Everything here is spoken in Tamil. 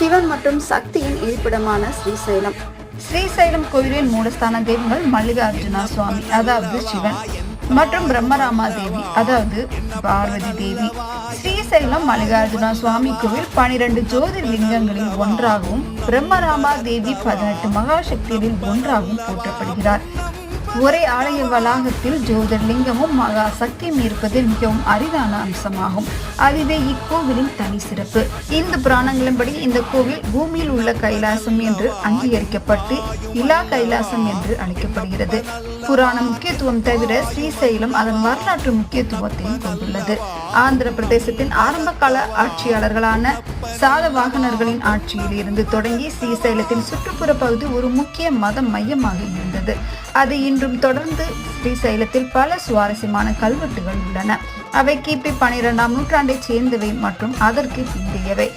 சிவன் மற்றும் சக்தியின் இருப்பிடமான ஸ்ரீசைலம். ஸ்ரீசைலம் கோவிலின் மூலஸ்தான தெய்வங்கள் மல்லிகார்ஜுனா சுவாமி அதாவது சிவன் மற்றும் பிரம்மராமா தேவி அதாவது பார்வதி தேவி. ஸ்ரீசைலம் மல்லிகார்ஜுனா சுவாமி கோவில் பனிரெண்டு ஜோதிர்லிங்கங்களில் ஒன்றாகவும் பிரம்மராமா தேவி பதினெட்டு மகாசக்திகளில் ஒன்றாகவும் போற்றப்படுகிறார். ஒரே ஆலய வளாகத்தில் ஜோதிர்லிங்கமும் மகா சக்தியும் இருப்பது மிகவும் அரிதான அம்சமாகும். அதுவே இக்கோவிலின் தனி சிறப்பு. இந்து புராணங்களின்படி இந்த கோவில் பூமியில் உள்ள கைலாசம் என்று அங்கீகரிக்கப்பட்டு இலா கைலாசம் என்று அழைக்கப்படுகிறது. புராண முக்கியத்துவம் தவிர ஸ்ரீசைலம் அதன் வரலாற்று முக்கியத்துவத்தையும் கொண்டுள்ளது. ஆந்திர பிரதேசத்தின் ஆரம்ப கால ஆட்சியாளர்களான சாதவாகனர்களின் ஆட்சியில் இருந்து தொடங்கி ஸ்ரீசைலத்தின் சுற்றுப்புற பகுதி ஒரு முக்கிய மத மையமாக இருந்தது. அது இன்றும் தொடர்ந்து ஸ்ரீசைலத்தில் பல சுவாரஸ்யமான கல்வெட்டுகள் உள்ளன. அவை கிபி பனிரெண்டாம் நூற்றாண்டைச் சேர்ந்தவை மற்றும் அதற்கு பிந்தையவை.